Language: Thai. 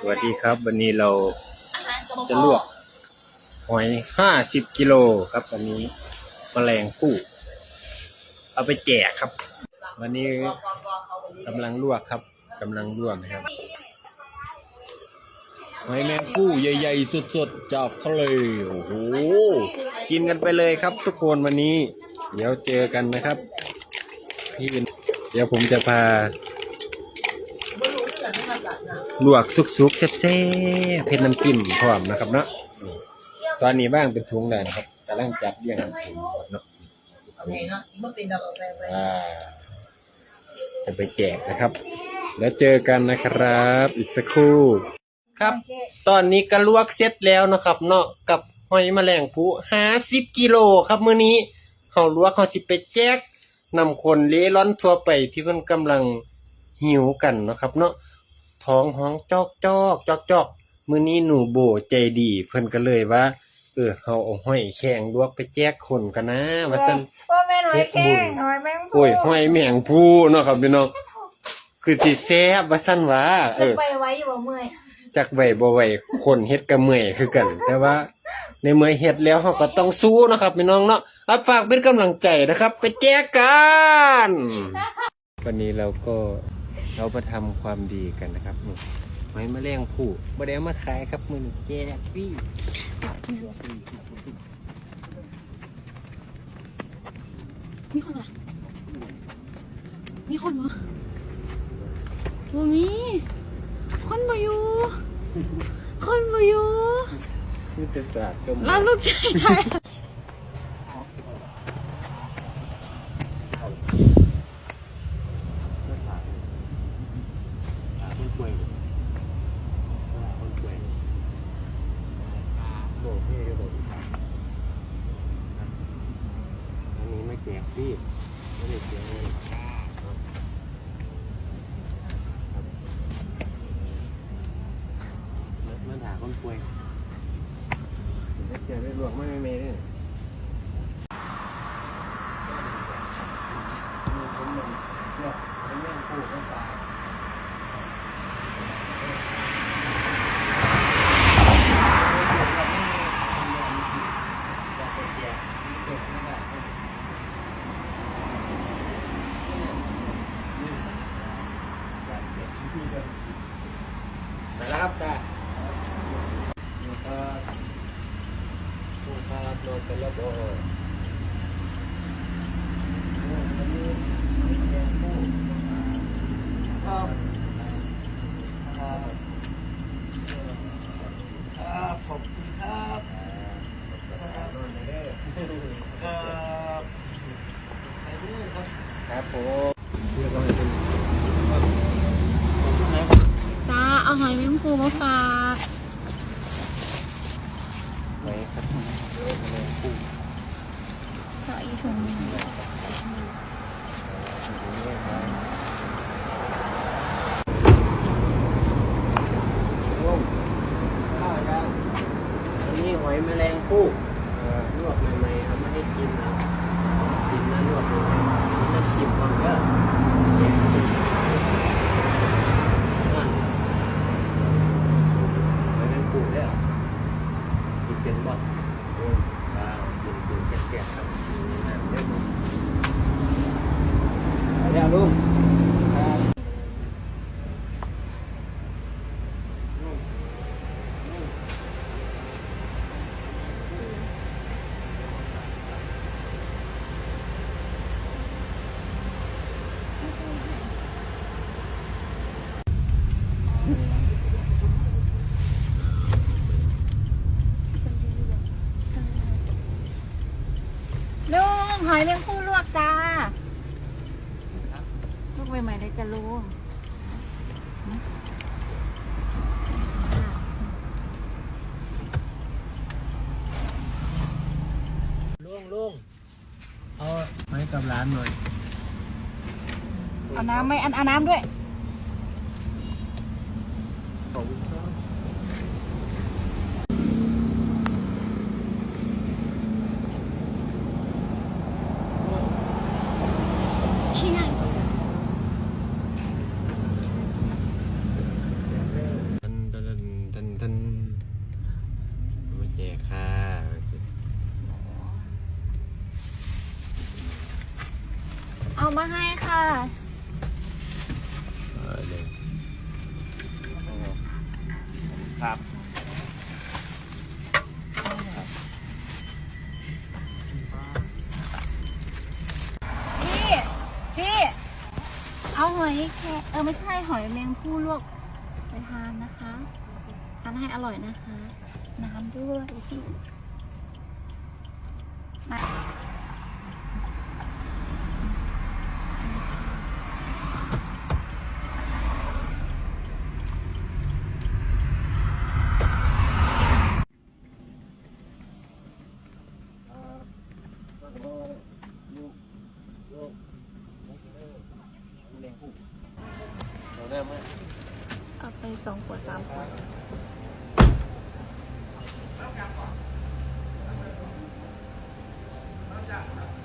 สวัสดีครับ วันนี้เราจะลวกหอยห้าสิบกิโลครับ วันนี้แมลงผู้เอาไปแจกครับ วันนี้กำลังลวกครับกำลังลวกนะครับหอยแมงผู้ใหญ่ๆสดๆจากทะเลโอ้โหกินกันไปเลยครับ ทุกคนวันนี้ เดี๋ยวเจอกันนะครับพี่เดี๋ยวผมจะพา ลวกสุกๆแซ่บๆเผ็ดน้ำจิ้มพร้อมนะครับเนาะนี่ตอนนี้บ้างเป็นถุงแล้วนะครับกำลังจับเรียงน้ำจิ้มครับเนาะโอเคเนาะเมื่อเป็นดอกออกไปไปอ่าจะไปแจกนะครับ แล้วเจอกันนะครับ อีกสักครู่ครับ ตอนนี้ก็ลวกเสร็จแล้วนะครับ เนาะกับหอยแมลงภูห้าสิบกิโลครับมื้อนี้เขาลวกเขาจิไปแจกนำคนเล่ร่อนทั่วไปที่มันกำลังหิวกันเนาะครับ เนาะ ท้องห้องจอกจอกจอกจอกมื้อนี้หนูโบใจดี เพิ่นก็เลยว่า เออเฮาเอาหอยแข็งลวกไปแจกคนกันนะ ว่าซั่นว่าแม่น้อยแข้งน้อยแม่งโอ้ยหอยแมงผู้เนาะครับพี่น้องคือสิแซ่บว่าซั่นว่าเออไปไว้อยู่บ่เมื่อยจักไหวบ่ไหวคนเฮ็ดก็เมื่อยคือกัน แต่ว่า ในเมื่อเฮ็ดแล้วเราก็ต้องสู้นะครับพี่น้องเนาะรับฝากเป็นกำลังใจนะครับ ไปแจกกันวันนี้เราก็ เรามาทำความดีกันนะครับนี่ไม้แมลงผู้บ่ได้เอามาขายครับมื้อนี้แจกฟรีมีคนเหรอมีคนเหรอบ่มีคนมาอยู่ คนมาอยู่ยุทธศาสตร์ก็มีแล้วลูกชายไทย คนป่วยคนป่วย โบกให้ก็บอกอีกครับอันนี้ไม่แจกพี่ไม่ได้แจกเลยมันถาคนป่วยแจกได้หลวงไม่ไม่เมย์เนี่ยไปแล้วครับจ้า Bukat Bukat no telebo ครับผมเพื่อก็ให้เป็น จ้าเอาหอยแมงภูมาฝาก ไหมครับเดี๋ยวแมลงผู้ ขออีกถุงหนึ่งอันนี้หอยแมลงผู้เอ่อลวกใหม่ๆเอามาให้กินนะกินนะลวกใหม่ๆนี่น้ำจิ้มก่อนเด้อนั่นหอยแมลงผู้เด้อกินเป็นบ่โอ้ยว้าวกินกินแก่ๆครับน้ำเด้อลุงไปแลุงหอยแมงผู้ลวกจ้า ใหม่ๆเลยจ้ะลุงลุงลุงเอาไม้กับร้านหน่อย เอาน้ำไหมอันเอาน้ำด้วย ขอบคุณครับามาให้ค่ะครับ พี่ พี่ เอาหอยแครเออไม่ใช่หอยแมงผู้ลวกไปทานนะคะทานให้อร่อยนะคะ น้ำด้วยพี่ เราไหมเอาไปสองขวดสามขวดค